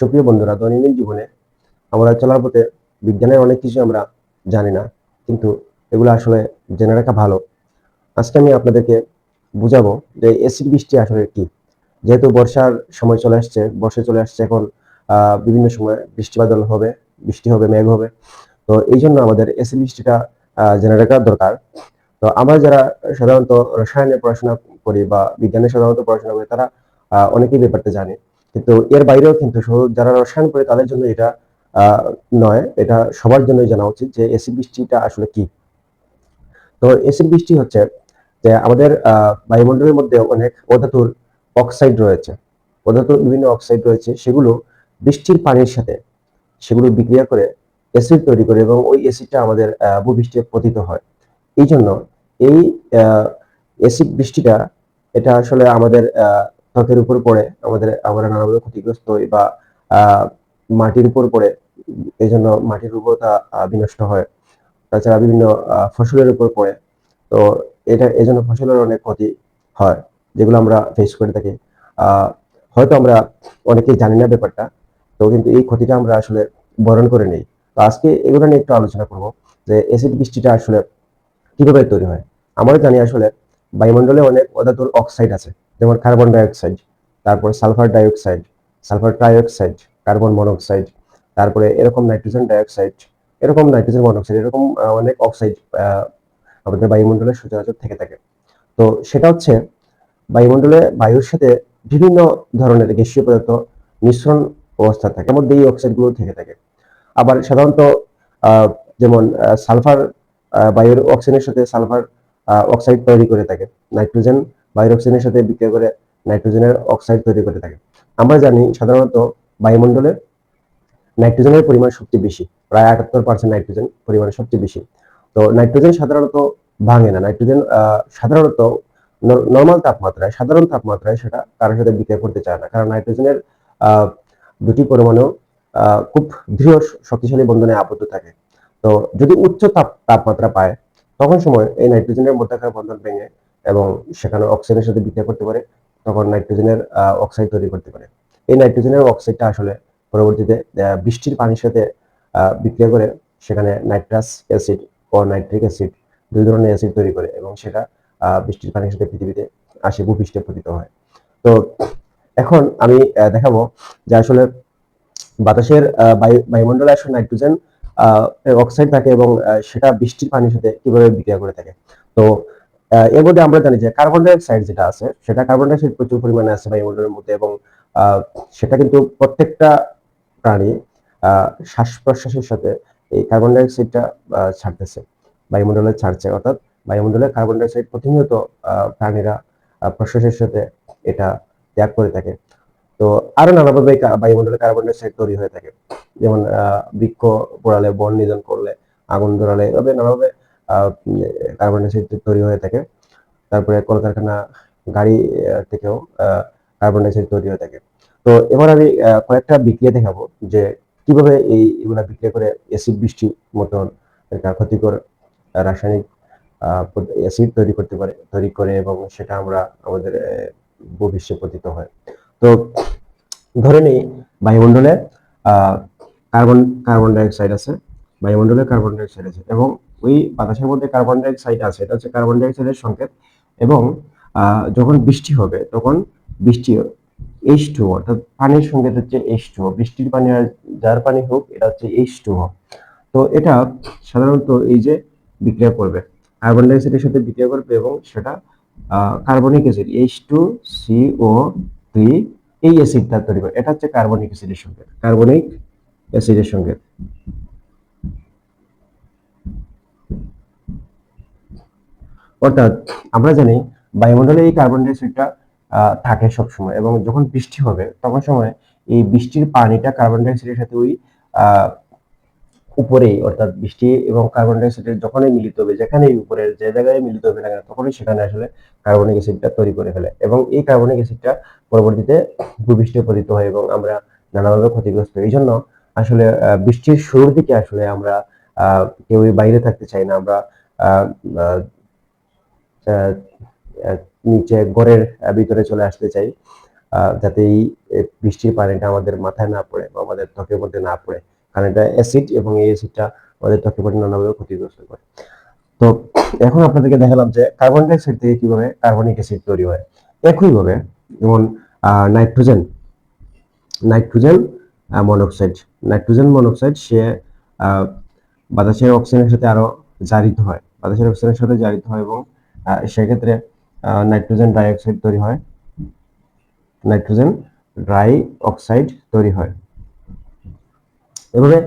সুপ্রিয় বন্ধুরা, দৈনন্দিন জীবনে আমরা চলার পথে বিজ্ঞানের অনেক কিছু আমরা জানি না, কিন্তু এগুলো আসলে জেনে রাখা ভালো। আজকে আমি আপনাদেরকে বুঝাবো যে এসিড বৃষ্টি আসলে কি। যেহেতু বর্ষার সময় চলে আসছে বর্ষা চলে আসছে এখন বিভিন্ন সময় বৃষ্টি বাদল হবে, বৃষ্টি হবে, মেঘ হবে। তো এই জন্য আমাদের এসিড বৃষ্টিটা জেনে রাখা দরকার। তো আমরা যারা সাধারণত রসায়নের পড়াশোনা করি বা বিজ্ঞানের সাধারণত পড়াশোনা করি, তারা অনেকেই ব্যাপারটা জানে। কিন্তু এর বাইরেও কিন্তু যারা রসায়ন পড়ে তাদের জন্য এটা নয়, এটা সবার জন্যই জানা উচিত যে এসিড বৃষ্টিটা আসলে কি। তো এসিড বৃষ্টি হচ্ছে যে আমাদের বায়ুমণ্ডলের মধ্যে অনেক অধাতুর অক্সাইড রয়েছে। অধাতুর বিভিন্ন অক্সাইড রয়েছে, সেগুলো বৃষ্টির পানির সাথে সেগুলো বিক্রিয়া করে অ্যাসিড তৈরি করে এবং ওই অ্যাসিডটা আমাদের ভূপৃষ্ঠে পতিত হয়। এই জন্য এই অ্যাসিড বৃষ্টিটা, এটা আসলে আমাদের ত্বকের উপর পড়ে, আমাদের আমরা নানাভাবে ক্ষতিগ্রস্ত হই বা মাটির উপর পড়ে এই জন্য মাটির উর্বরতা বিনষ্ট হয়। তাছাড়া বিভিন্ন ফসলের উপর পড়ে। তো এটা এই জন্য ফসলের অনেক ক্ষতি হয়, যেগুলো আমরা ফেস করে থাকি। হয়তো আমরা অনেকেই জানি না ব্যাপারটা, তো কিন্তু এই ক্ষতিটা আমরা আসলে বরণ করে নেই। তো আজকে এগুলো নিয়ে একটু আলোচনা করব যে অ্যাসিড বৃষ্টিটা আসলে কীভাবে তৈরি হয়। আমরা জানি আসলে বায়ুমণ্ডলে অনেক অধাতুর অক্সাইড আছে, যেমন কার্বন ডাইঅক্সাইড তারপর sulphur dioxide sulphur trioxide carbon monoxide তারপরে এরকম নাইট্রোজেন ডাইঅক্সাইড এরকম নাইট্রোজেন মনোক্সাইড এরকম অনেক অক্সাইড আমাদের বায়ুমণ্ডলে সচরাচর থেকে থাকে। তো সেটা হচ্ছে বায়ুমণ্ডলে বায়ুর সাথে বিভিন্ন ধরনের গ্যাসীয় পদার্থ মিশ্রণ অবস্থা থাকে মধ্যে এই অক্সাইডগুলো থেকে থাকে। আবার সাধারণত যেমন সালফার বায়ুর অক্সিজেনের সাথে সালফার অক্সাইড তৈরি করে থাকে। নাইট্রোজেন বায়ুর অক্সিজেনের সাথে বিক্রিয়া করে নাইট্রোজেনের অক্সাইড তৈরি করে থাকে। আমরা জানি সাধারণত বায়ুমণ্ডলে নাইট্রোজেনের পরিমাণ সবচেয়ে বেশি, প্রায় আটাত্তর পার্সেন্ট নাইট্রোজেন পরিমাণ সবচেয়ে বেশি। তো নাইট্রোজেন সাধারণত ভাঙে না। নাইট্রোজেন সাধারণত নর্মাল তাপমাত্রায়, সাধারণ তাপমাত্রায় সেটা কারোর সাথে বিক্রিয়া করতে চায় না। কারণ নাইট্রোজেনের দুটি পরমাণু খুব দৃঢ়, শক্তিশালী বন্ধনে আবদ্ধ থাকে। তো যদি উচ্চ তাপ তাপমাত্রা পায় তখন সময় এই নাইট্রোজেনের মধ্যকার বন্ধন ভেঙে এবং সেখানে অক্সিজেনের সাথে বিক্রিয়া করতে পারে, তখন নাইট্রোজেনের অক্সাইড তৈরি করতে পারে। এই নাইট্রোজেনের অক্সাইডটা আসলে পরবর্তীতে বৃষ্টির পানির সাথে বিক্রিয়া করে সেখানে নাইট্রাস অ্যাসিড ও নাইট্রিক অ্যাসিড দুই ধরনের অ্যাসিড তৈরি করে এবং সেটা বৃষ্টির পানির সাথে পৃথিবীতে আসে ভূপৃষ্ঠে পতিত হয়। তো এখন আমি দেখাবো যে আসলে বাতাসের বায়ুমণ্ডলে আসলে নাইট্রোজেন অক্সাইড থাকে এবং সেটা বৃষ্টির পানির সাথে কীভাবে বিক্রিয়া করে থাকে। তো এর মধ্যে আমরা জানি যে কার্বন ডাইঅক্সাইড যেটা আছে, সেটা কার্বন ডাইঅক্সাইড প্রচুর পরিমাণে আছে বায়ুমণ্ডলের মধ্যে এবং সেটা কিন্তু প্রত্যেকটা প্রাণী শ্বাস প্রশ্বাসের সাথে এই কার্বন ডাইঅক্সাইডটা ছাড়তেছে। বায়ুমণ্ডলে ছাড়ছে, অর্থাৎ বায়ুমণ্ডলে কার্বন ডাইঅক্সাইড প্রতিনিয়ত প্রাণীরা প্রশ্বাসের সাথে এটা ত্যাগ করে থাকে। তো আরও নানাভাবে বায়ুমণ্ডলে কার্বন ডাইঅক্সাইড তৈরি হয়ে থাকে। যেমন বৃক্ষ পোড়ালে বন নিধন করলে আগুন ধরালে এভাবে নানাভাবে কার্বন ডাইঅক্সাইড তৈরি হয়ে থাকে। তারপরে কলকারখানা গাড়ি থেকেও কার্বন ডাইঅক্সাইড তৈরি হয়ে থাকে। তো এবার আমি কয়েকটা বিক্রিয়া দেখাবো যে কীভাবে এই এগুলা বিক্রিয়া করে অ্যাসিড বৃষ্টির মতন ক্ষতিকর রাসায়নিক অ্যাসিড তৈরি করতে পারে, তৈরি করে এবং সেটা আমরা আমাদের ভূপৃষ্ঠে পতিত হয়। তো ধরে নিই বায়ুমণ্ডলে কার্বন কার্বন ডাইঅক্সাইড আছে, বায়ুমণ্ডলে কার্বন ডাইঅক্সাইড আছে এবং ওই বাতাসের মধ্যে কার্বন ডাইঅক্সাইড আছে, এটা হচ্ছে কার্বন ডাইঅক্সাইডের সংকেত এবং যখন বৃষ্টি হবে, তখন বৃষ্টি এইচ টু অর্থাৎ পানির সংকেত হচ্ছে এইচ টু বৃষ্টির পানি আর যার পানি হোক, এটা হচ্ছে এইচ টু তো এটা সাধারণত এই যে বিক্রিয়া করবে, কার্বন ডাইঅক্সাইডের সাথে বিক্রিয়া করবে এবং সেটা carbonic acid H two C O three এই অ্যাসিডটা তৈরি করে, এটা হচ্ছে কার্বনিক অ্যাসিডের সংকেত, কার্বনিক অ্যাসিডের সংকেত অর্থাৎ আমরা জানি বায়ুমণ্ডলে এই কার্বন ডাইঅক্সাইডটা থাকে সবসময় এবং যখন বৃষ্টি হবে, তখন সময় এই বৃষ্টির পানিটা কার্বন ডাইঅক্সাইডের সাথে ওই উপরেই অর্থাৎ বৃষ্টি এবং কার্বন ডাইঅক্সাইডের যখনই মিলিত হবে, যেখানেই উপরে যে জায়গায় মিলিত হবে না তখনই সেখানে আসলে কার্বনিক অ্যাসিডটা তৈরি করে ফেলে এবং এই কার্বনিক অ্যাসিডটা পরবর্তীতে ভূপৃষ্ঠে পতিত হয় এবং আমরা নানাভাবে ক্ষতিগ্রস্ত। এই জন্য আসলে বৃষ্টির শুরুর দিকে আসলে আমরা কেউই বাইরে থাকতে চাই না। আমরা নিচে ঘরের ভিতরে চলে আসতে চাই যাতে এই বৃষ্টির পানিটা আমাদের মাথায় না পড়ে বা আমাদের ত্বকের মধ্যে না পড়ে। কারণ এটা অ্যাসিড এবং এই অ্যাসিডটা আমাদের ত্বকের মধ্যে নানাভাবে ক্ষতিগ্রস্ত করে। তো এখন আপনাদেরকে দেখালাম যে কার্বন ডাইঅক্সাইড থেকে কীভাবে কার্বনিক অ্যাসিড তৈরি হয়। একইভাবে যেমন nitrogen. Nitrogen monoxide nitrogen monoxide সে বাতাসের অক্সিজেনের সাথে আরও জারিত হয়। বাতাসের অক্সিজেনের সাথে জারিত হয় এবং সেক্ষেত্রে নাইট্রোজেন ডাই অক্সাইড তৈরি হয়। নাইট্রোজেন ড্রাই অক্সাইড তৈরি হয়। এভাবে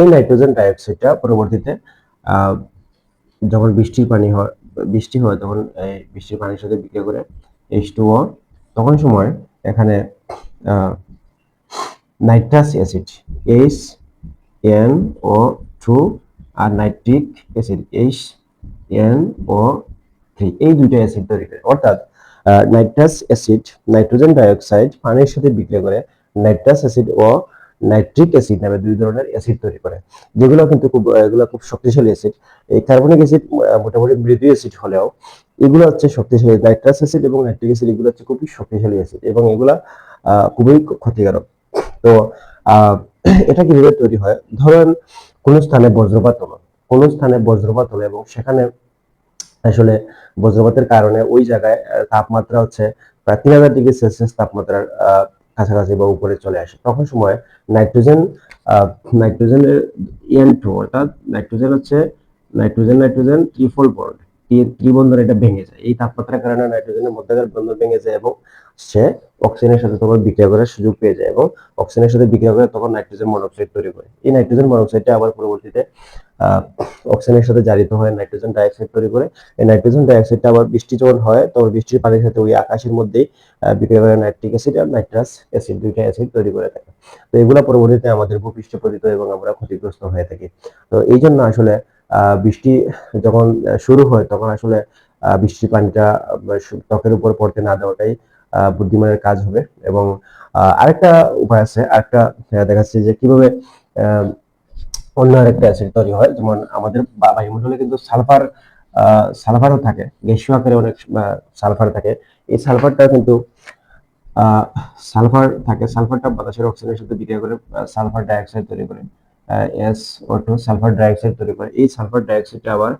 এই নাইট্রোজেন ডাই অক্সাইডটা পরবর্তীতে যখন বৃষ্টির পানি হয়, বৃষ্টি হয় তখন এই বৃষ্টির পানির সাথে বিক্রিয়া করে এইচ টু তখন সময় এখানে nitrous acid H N O two আর nitric acid H N O three এই দুইটা অ্যাসিড তৈরি করে। অর্থাৎ নাইট্রাস অ্যাসিড নাইট্রোজেন ডাইঅক্সাইড পানির সাথে বিক্রিয়া করে নাইট্রাস অ্যাসিড ও নাইট্রিক অ্যাসিড নামে দুই ধরনের অ্যাসিড তৈরি করে। যেগুলো কিন্তু খুব এগুলো খুব শক্তিশালী অ্যাসিড এই কার্বনিক অ্যাসিড মোটামুটি মৃদু অ্যাসিড হলেও এগুলো হচ্ছে শক্তিশালী। নাইট্রাস অ্যাসিড এবং নাইট্রিক অ্যাসিড এগুলো হচ্ছে খুবই শক্তিশালী অ্যাসিড এবং এগুলা খুবই ক্ষতিকারক। তো এটা কীভাবে তৈরি হয়? ধরেন, কোন স্থানে বজ্রপাত হলো। কোন স্থানে বজ্রপাত হলো এবং সেখানে আসলে বজ্রপাতের কারণে ওই জায়গায় তাপমাত্রা হচ্ছে প্রায় তিন হাজার ডিগ্রি সেলসিয়াস তাপমাত্রার কাছাকাছি বা উপরে চলে আসে। তখন সময় নাইট্রোজেন নাইট্রোজেনের এন টু অর্থাৎ নাইট্রোজেন হচ্ছে নাইট্রোজেন নাইট্রোজেন, ত্রিফোল বন্ড ত্রিবন্ধন এটা ভেঙে যায়। এই তাপমাত্রার কারণে নাইট্রোজেনের মধ্যকার বন্ধন ভেঙে যায় এবং সে অক্সিজেনের সাথে তখন বিক্রিয়া করার সুযোগ পেয়ে যায় এবং অক্সিজেনের সাথে বিক্রিয়া করে তখন নাইট্রোজেন মনোক্সাইড তৈরি করে। এই নাইট্রোজেন মনোক্সাইডটা আবার পরবর্তীতে অক্সিজেনের সাথে জারিত হয়ে নাইট্রোজেন ডাইঅক্সাইড তৈরি করে। এই নাইট্রোজেন ডাইঅক্সাইডটা আবার বৃষ্টি যখন হয়, তখন বৃষ্টির পানির সাথে ওই আকাশের মধ্যেই বিক্রিয়া করে নাইট্রিক অ্যাসিড আর নাইট্রাস অ্যাসিড দুইটা অ্যাসিড তৈরি করে থাকে। তো এগুলা পরবর্তীতে আমাদের ভূপৃষ্ঠে পতিত এবং আমরা ক্ষতিগ্রস্ত হয়ে থাকি। তো এই জন্য আসলে বৃষ্টি যখন শুরু হয়, তখন আসলে বৃষ্টির পানিটা ত্বকের উপর পড়তে না দেওয়াটাই বুদ্ধিমানের কাজ হবে। এবং আরেকটা উপায় আছে, আরেকটা দেখা যাচ্ছে যে কীভাবে অন্য আরেকটা অ্যাসিড তৈরি হয়। যেমন আমাদের বায়ুমণ্ডলে কিন্তু সালফার সালফারও থাকে, গ্যাসীয় আকারে অনেক সালফার থাকে। এই সালফারটা কিন্তু সালফার থাকে, সালফারটা বাতাসের অক্সিজেনের সাথে বিক্রিয়া করে সালফার ডাইঅক্সাইড তৈরি করে। S O two sulphur dioxide তৈরি করে। এই সালফার ডাইঅক্সাইডটা আবার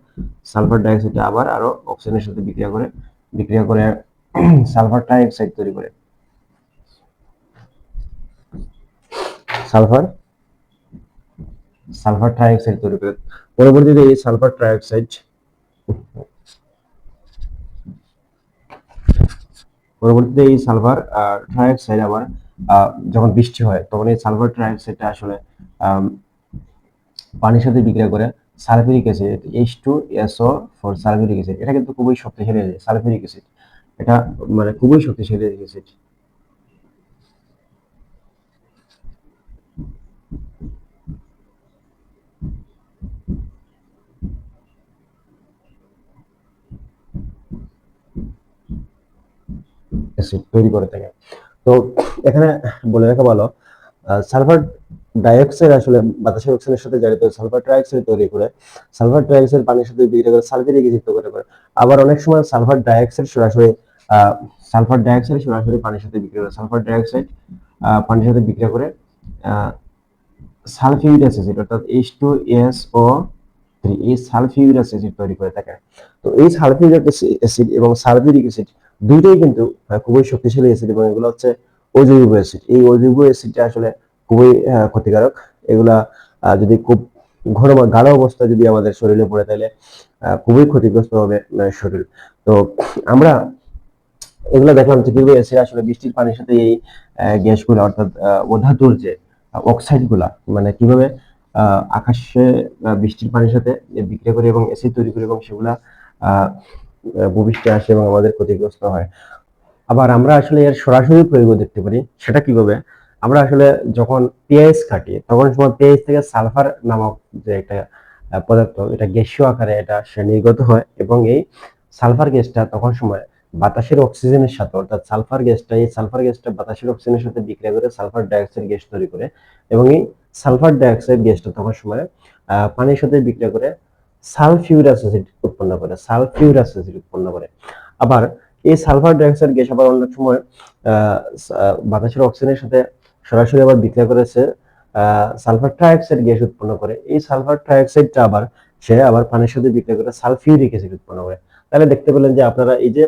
সালফার ডাইঅক্সাইডটা আবার আরও অক্সিজেনের সাথে বিক্রিয়া করে বিক্রিয়া করে সালফার ডাইঅক্সাইড তৈরি করে। সালফার সালফার ট্রাইঅক্সাইড তৈরি করে। পরবর্তীতে এই সালফার ট্রাইঅক্সাইড পরবর্তীতে এই সালফার ট্রাইঅক্সাইড আবার যখন বৃষ্টি হয়, তখন এই সালফার ট্রাইঅক্সাইডটা আসলে পানির সাথে বিক্রিয়া করে sulphuric acid H two S O four sulphuric acid. এটা কিন্তু খুবই শক্তিশালী সালফিউরিক অ্যাসিড। এটা মানে খুবই শক্তিশালী অ্যাসিড। অ্যাসিড তৈরি করে থাকে। তো এখানে বলে রাখা ভালো সালফার ডাইঅক্সাইড আসলে বাতাসের অক্সিজেনের সাথে জড়িত সালফার ট্রাইঅক্সাইড তৈরি করে সালফার ট্রাইঅক্সাইড পানির সাথে বিক্রিয়া করে সালফিউরিক অ্যাসিড তৈরি করে আবার অনেক সময় সালফার ডাইঅক্সাইড সরাসরি সালফার ডাইঅক্সাইড সরাসরি পানির সাথে বিক্রিয়া করে সালফার ডাইঅক্সাইড পানির সাথে বিক্রিয়া করে সালফিউরিক অ্যাসিড অর্থাৎ H two S O three এই সালফিউরিক অ্যাসিড তৈরি করে থাকে। তো এই সালফিউরিক অ্যাসিড এবং সালফিউরিক অ্যাসিড দুইটাই কিন্তু খুবই শক্তিশালী অ্যাসিড এবং এগুলো হচ্ছে অজৈব অ্যাসিড এই অজৈব অ্যাসিডটা আসলে খুবই ক্ষতিকারক। এগুলা যদি খুব ঘন গাঢ় অবস্থায় যদি আমাদের শরীরে পড়ে, তাহলে খুবই ক্ষতিগ্রস্ত হবে শরীর। তো আমরা এগুলো দেখলাম যে কীভাবে এসে আসলে বৃষ্টির পানির সাথে এই গ্যাসগুলো, অর্থাৎ অধাতুর যে অক্সাইডগুলা মানে কীভাবে আকাশে বৃষ্টির পানির সাথে বিক্রিয়া করে এবং অ্যাসিড তৈরি করে এবং সেগুলা ভূপৃষ্ঠে আসে এবং আমাদের ক্ষতিগ্রস্ত হয়। আবার আমরা আসলে এর সরাসরি প্রয়োগও দেখতে পারি, সেটা কীভাবে? আমরা আসলে যখন পেঁয়াজ কাটি, তখন সময় পেঁয়াজ থেকে সালফার নামক যে একটা পদার্থ, এটা গ্যাসীয় আকারে এটা নির্গত হয় এবং এই সালফার গ্যাসটা তখন সময় বাতাসের অক্সিজেনের সাথে, অর্থাৎ সালফার গ্যাসটা, এই সালফার গ্যাসটা বাতাসের অক্সিজেনের সাথে বিক্রিয়া করে সালফার ডাইঅক্সাইড গ্যাস তৈরি করে এবং এই সালফার ডাইঅক্সাইড গ্যাসটা তখন সময় পানির সাথে বিক্রিয়া করে সালফিউরাস অ্যাসিড উৎপন্ন করে, সালফিউরাস অ্যাসিড উৎপন্ন করে। আবার এই সালফার ডাইঅক্সাইড গ্যাস আবার অনেক সময় বাতাসের অক্সিজেনের সাথে সরাসরি আবার বিক্রিয়া করেছে সালফার ট্রাইঅক্সাইড গ্যাস উৎপন্ন করে। এই সালফার ট্রাইঅক্সাইডটা আবার সে আবার পানির সাথে বিক্রিয়া করে সালফিউরিক অ্যাসিড উৎপন্ন করে। তাহলে দেখতে পেলেন যে আপনারা এই যে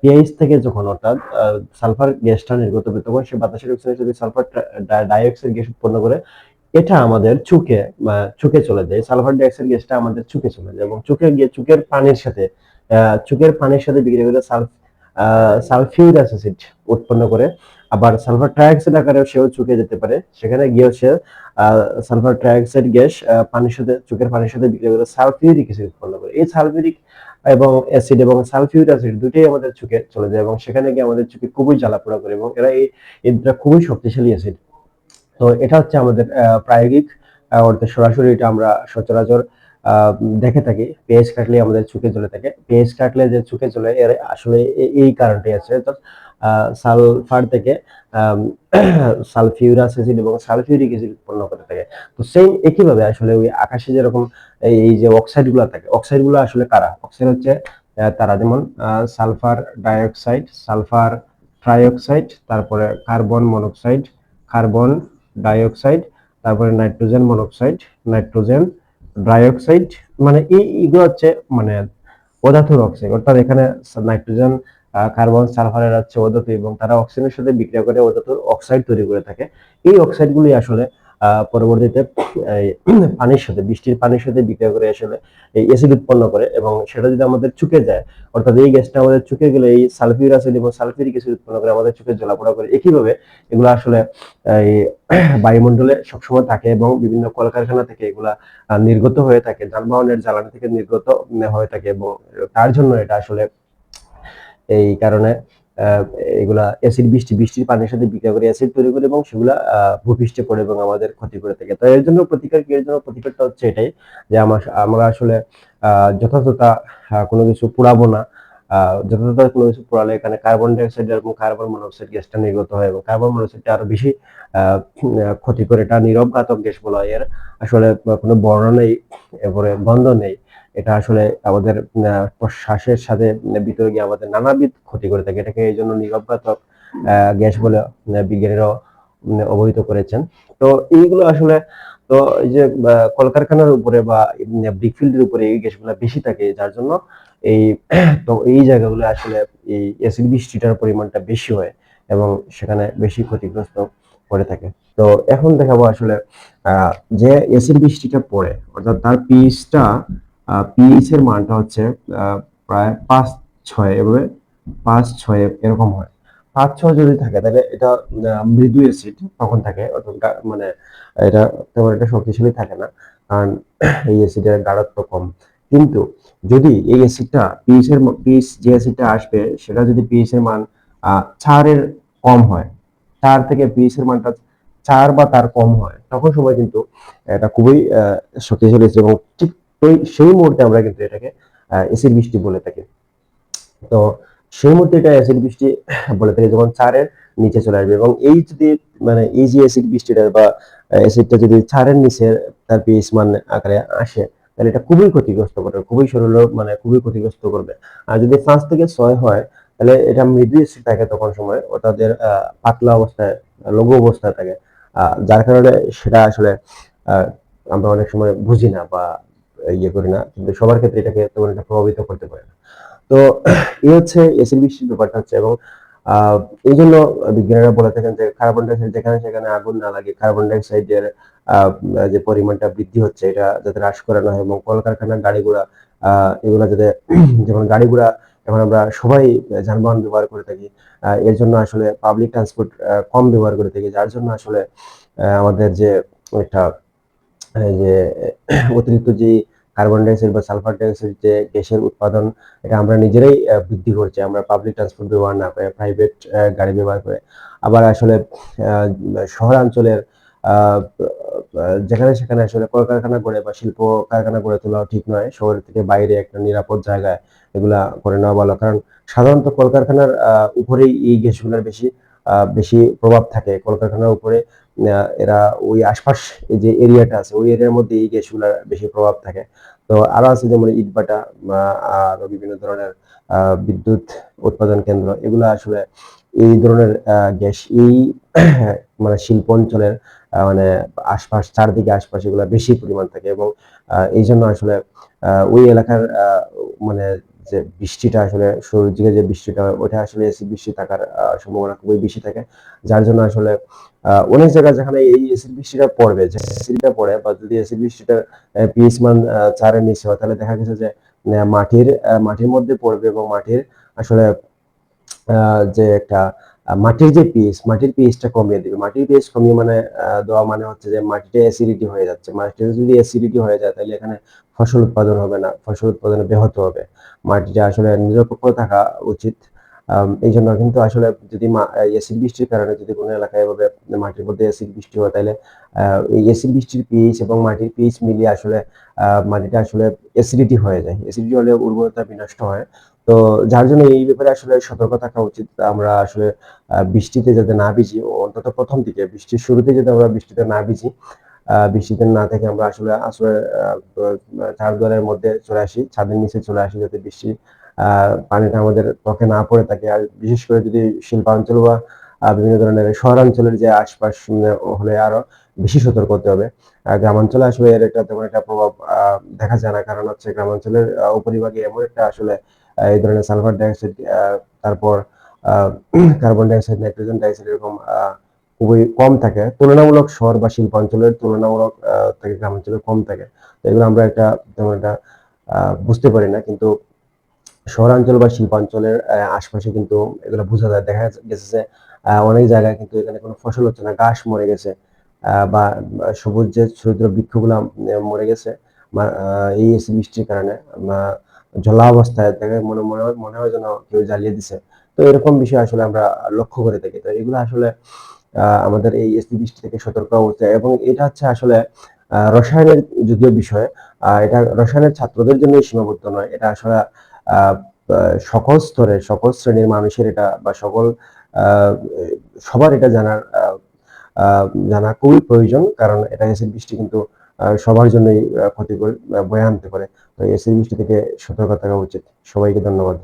পিএইচ থেকে যখন অর্থাৎ সালফার গ্যাসটা নির্গত হবে, তখন সে বাতাসের অক্সিজেনের সাথে সালফার ডাইঅক্সাইড গ্যাস উৎপন্ন করে, এটা আমাদের চুকে চুকে চলে যায়। সালফার ডাইঅক্সাইড গ্যাসটা আমাদের চুকে চলে যায় এবং চুকে গিয়ে, চুকের পানির সাথে চুকের পানির সাথে বিক্রিয়া করে সালফ সালফিউরাস অ্যাসিড উৎপন্ন করে। আবার সালফার ট্রাইঅক্সাইড আকারে সেও চুকে যেতে পারে। সেখানে গিয়ে সে সালফার ট্রাইঅক্সাইড গ্যাস পানির সাথে চোখের পানির সাথে বিক্রিয়া করে সালফিউরিক অ্যাসিড উৎপন্ন করে। এই সালফিউরিক এবং অ্যাসিড এবং সালফিউরিক অ্যাসিড দুটোই আমাদের চোখে চলে যায় এবং সেখানে গিয়ে আমাদের চোখে খুবই জ্বালাপোড়া করে এবং এরা এই এরা খুবই শক্তিশালী অ্যাসিড। তো এটা হচ্ছে আমাদের প্রায়োগিক আহ, অর্থে সরাসরি এটা আমরা সচরাচর দেখে থাকি। পেঁয়াজ কাটলে আমাদের চোখে চলে থাকে। পেঁয়াজ কাটলে যে চোখে চলে এর আসলে এই কারণটাই আছে। অর্থাৎ সালফার থেকে সালফিউরাস অ্যাসিড এবং সালফিউরিক অ্যাসিড উৎপন্ন করে থাকে। তো সেই একইভাবে আসলে ওই আকাশে যেরকম এই যে অক্সাইডগুলো থাকে অক্সাইডগুলো আসলে কারা? অক্সাইড হচ্ছে তারা যেমন সালফার ডাইঅক্সাইড, সালফার ট্রাইঅক্সাইড, তারপরে কার্বন মনোক্সাইড, কার্বন ডাইঅক্সাইড, তারপরে নাইট্রোজেন মনোক্সাইড, নাইট্রোজেন ডাইঅক্সাইড মানে এইগুলো হচ্ছে মানে পদার্থ অক্সাইড অর্থাৎ এখানে নাইট্রোজেন কার্বন সালফারের হচ্ছে অধাতু এবং তারা অক্সিজেনের সাথে বিক্রিয়া করে অধাতুর অক্সাইড তৈরি করে থাকে। এই অক্সাইডগুলি আসলে পরবর্তীতে পানির সাথে, বৃষ্টির পানির সাথে বিক্রিয়া করে আসলে এই অ্যাসিড উৎপন্ন করে এবং সেটা যদি আমাদের চুকে যায়, অর্থাৎ এই গ্যাসটা আমাদের চুকে গেলে এই সালফিউরিক অ্যাসিড এবং সালফিউরিক অ্যাসিড উৎপন্ন করে আমাদের চোখে জ্বলাপোড়া করে। একইভাবে এগুলো আসলে বায়ুমণ্ডলে সবসময় থাকে এবং বিভিন্ন কলকারখানা থেকে এগুলা নির্গত হয়ে থাকে, যানবাহনের জ্বালানি থেকে নির্গত, হয়ে থাকে এবং তার জন্য এটা আসলে এই কারণে এগুলা অ্যাসিড বৃষ্টি বৃষ্টির পানির সাথে বিক্রিয়া করে অ্যাসিড তৈরি করে এবং সেগুলা ভূপৃষ্ঠে পড়ে এবং আমাদের ক্ষতি করে থাকে। তো এর জন্য প্রতিকার কি? এর জন্য প্রতিকারটা হচ্ছে এটাই যে আমার আসলে আহ, যথাযথ আহ, কোনো কিছু পুড়াবো না। যথাযথ কোনো কিছু পোড়ালে এখানে কার্বন ডাইঅক্সাইড এবং কার্বন মনোক্সাইড গ্যাসটা নির্গত হয় এবং কার্বন মনোক্সাইডটা আরও বেশি ক্ষতি করে এটা নীরব ঘাতক গ্যাস বলা হয়। এর আসলে কোনো বর্ণ নেই এরপরে গন্ধ নেই। এটা আসলে আমাদের শ্বাসের সাথে ভিতরে গিয়ে আমাদের নানাবিধ ক্ষতি করে থাকে। এটাকে এই জন্য নীরবঘাতক গ্যাস বলে আহ, বিজ্ঞানীরাও অবহিত করেছেন। তো এইগুলো আসলে তো এই যে কলকারখানার উপরে বা ব্রিকফিল্ডের উপরে এই গ্যাসগুলো বেশি থাকে যার জন্য এই তো এই জায়গাগুলো আসলে এই অ্যাসিড বৃষ্টিটার পরিমাণটা বেশি হয় এবং সেখানে বেশি ক্ষতিগ্রস্ত করে থাকে। তো এখন দেখাবো আসলে যে অ্যাসিড বৃষ্টিটা পড়ে অর্থাৎ তার পিএইচটা পিএইচ এর মানটা হচ্ছে প্রায় পাঁচ ছয় এভাবে পাঁচ ছয় এরকম হয়। পাঁচ ছয় যদি থাকে, তাহলে এটা মৃদু অ্যাসিড তখন থাকে অর্থাৎ মানে এটা তেমন একটা শক্তিশালী থাকে না, কারণ এই অ্যাসিডের গাঢ়ত্ব কম। কিন্তু যদি এই অ্যাসিডটা পিএইচ এর পিএইচ যে অ্যাসিডটা আসবে, সেটা যদি পিএইচ এর মান চারের কম হয়, চার থেকে পিএইচ এর মানটা চার বা তার কম হয়, তখন সময় কিন্তু এটা খুবই শক্তিশালী এবং ঠিক ওই সেই মুহূর্তে আমরা কিন্তু এটাকে অ্যাসিড বৃষ্টি বলে থাকি। তো সেই মুহূর্তে এটা অ্যাসিড বৃষ্টি বলে থাকি যখন চারের নিচে চলে আসবে এবং এই যদি মানে এই যে অ্যাসিড বৃষ্টিটা বা অ্যাসিডটা যদি চারের নিচে তার পিএইচ মান আকারে আসে তাহলে এটা খুবই ক্ষতিগ্রস্ত করবে খুবই শরীর মানে খুবই ক্ষতিগ্রস্ত করবে। আর যদি পাঁচ থেকে ছয় হয় তাহলে এটা মৃদু অ্যাসিড থাকে তখন সময় ও তাদের আহ, পাতলা অবস্থায় লঘু অবস্থায় থাকে। যার কারণে সেটা আসলে আমরা অনেক সময় বুঝি না বা ইয়ে করি না কিন্তু সবার ক্ষেত্রে এটাকে তেমন একটা প্রভাবিত করতে পারে না। তো এই হচ্ছে এসিড বৃষ্টির ব্যাপারটা হচ্ছে এবং আহ, এই জন্য বিজ্ঞানীরা বলে থাকেন যে কার্বন ডাইঅক্সাইড যেখানে সেখানে আগুন না লাগে কার্বন ডাইঅক্সাইডের আহ, যে পরিমাণটা বৃদ্ধি হচ্ছে এটা যাতে হ্রাস করানো হয় এবং কলকারখানার গাড়ি ঘোড়া আহ, এগুলো যাতে যেমন গাড়ি ঘোড়া এখন আমরা সবাই যানবাহন ব্যবহার করে থাকি এর জন্য আসলে পাবলিক ট্রান্সপোর্ট কম ব্যবহার করে থাকি যার জন্য আসলে আমাদের যে একটা যে অতিরিক্ত যে কার্বন ডাইঅক্সাইড বা সালফার ডাইঅক্সাইড যে গ্যাসের উৎপাদন, এটা আমরা নিজেরাই বৃদ্ধি করছি। আমরা পাবলিক ট্রান্সপোর্ট ব্যবহার না করে প্রাইভেট গাড়ি ব্যবহার করে। আবার আসলে শহরাঞ্চলের যেখানে সেখানে আসলে কলকারখানা করে বা শিল্প কারখানা গড়ে তোলা ঠিক নয়। শহর থেকে বাইরে একটা নিরাপদ জায়গায় এগুলা করে নেওয়া ভালো। কারণ সাধারণত কলকারখানার উপরেই এই গ্যাসগুলোর বেশি বেশি প্রভাব থাকে। কলকারখানার উপরে এরা ওই আশপাশ যে এরিয়াটা আছে ওই এরিয়ার মধ্যে এই গ্যাসগুলোর বেশি প্রভাব থাকে। তো আরও আছে যেমন ইটভাটা আহ, আর বিভিন্ন ধরনের বিদ্যুৎ উৎপাদন কেন্দ্র। এগুলো আসলে এই ধরনের গ্যাস এই মানে শিল্প অঞ্চলের মানে আশপাশ চারদিকে আশপাশ এগুলো বেশি পরিমাণ থাকে এবং এই জন্য আসলে ওই এলাকার মানে যে বৃষ্টিটা আসলে শুরুর দিকে যে বৃষ্টিটা হয়, ওটা আসলে এসিড বৃষ্টি থাকার সম্ভাবনা খুবই বেশি থাকে। যার জন্য আসলে অনেক জায়গায় যেখানে এই এসিড বৃষ্টিটা পড়বে যে এসিডটা পড়ে বা যদি এসিড বৃষ্টিটা পিএইচ মান চারের নিচে হয় তাহলে দেখা গেছে যে মাটির মাটির মধ্যে পড়বে এবং মাটির আসলে যে একটা মাটির যে পিএইচ মাটির পিএইচটা কমিয়ে দিবে। মাটির পিএইচ কমিয়ে মানে দেওয়া মানে হচ্ছে যে মাটিতে অ্যাসিডিটি হয়ে যাচ্ছে। মাটিতে যদি অ্যাসিডিটি হয়ে যায় তাহলে এখানে ফসল উৎপাদন হবে না ফসল উৎপাদনে ব্যাহত হবে। মাটিটা আসলে নিরপেক্ষ থাকা উচিত। এই জন্য কিন্তু আসলে যদি এসিড বৃষ্টির কারণে যদি কোনো এলাকায় এভাবে মাটির মধ্যে এসিড বৃষ্টি হয়, তাহলে এই বৃষ্টির পিএইচ এবং মাটির পিএইচ মিলিয়ে আসলে মাটিটা আসলে অ্যাসিডিটি হয়ে যায়। অ্যাসিডিটি হলে উর্বরতা বিনষ্ট হয়। তো যার জন্য এই ব্যাপারে আসলে সতর্ক থাকা উচিত। আমরা আসলে বৃষ্টিতে যাতে না ভিজি, অন্তত প্রথম দিকে, বৃষ্টির শুরুতে যদি আমরা বৃষ্টিতে না ভিজি বৃষ্টিতে না থেকে আমরা আসলে আসলে চার দেওয়ালের মধ্যে চলে আসি ছাদের নিচে চলে আসি যাতে বৃষ্টি পানিটা আমাদের ত্বকে না পড়ে থাকে। আর বিশেষ করে যদি শিল্পাঞ্চল বা বিভিন্ন ধরনের শহরাঞ্চলের যে আশপাশ হলে আরও বেশি সতর্ক হতে হবে। গ্রামাঞ্চলে আসলে এর একটা তেমন একটা প্রভাব দেখা যায় না। কারণ হচ্ছে গ্রামাঞ্চলের উপরিভাগে এমন একটা আসলে এই ধরনের সালফার ডাইঅক্সাইড তারপর কার্বন ডাইঅক্সাইড নাইট্রোজেন ডাইঅক্সাইড এরকম আহ, খুবই কম থাকে। তুলনামূলক শহর বা শিল্পাঞ্চলের তুলনামূলক থেকে গ্রামাঞ্চলে কম থাকে। এগুলো আমরা একটা তেমন একটা বুঝতে পারি না। কিন্তু শহরাঞ্চল বা শিল্পাঞ্চলের আশপাশে কিন্তু এগুলো বোঝা যায়। দেখা গেছে যে অনেক জায়গায় কিন্তু এখানে কোনো ফসল হচ্ছে না, ঘাস মরে গেছে বা সবুজ যে ছোট বৃক্ষগুলো মরে গেছে এই এসি বৃষ্টির কারণে জলা অবস্থায় দেখে মনে মনে মনে হয় যেন কেউ জ্বালিয়ে দিছে। তো এরকম বিষয় আসলে আমরা লক্ষ্য করে থাকি। তো এগুলো আসলে আমাদের এই এসি বৃষ্টি থেকে সতর্ক হওয়া এবং এটা হচ্ছে আসলে রসায়নের যদিও বিষয়। এটা রসায়নের ছাত্রদের জন্য সীমাবদ্ধ নয়। এটা আসলে সকল স্তরের সকল শ্রেণির মানুষের এটা বা সকল সবার এটা জানার জানা খুবই প্রয়োজন। কারণ এটা এসিড বৃষ্টি কিন্তু সবার জন্যই ক্ষতিকর বয়ে আনতে পারে। তো এসিড বৃষ্টি থেকে সতর্ক থাকা উচিত। সবাইকে ধন্যবাদ।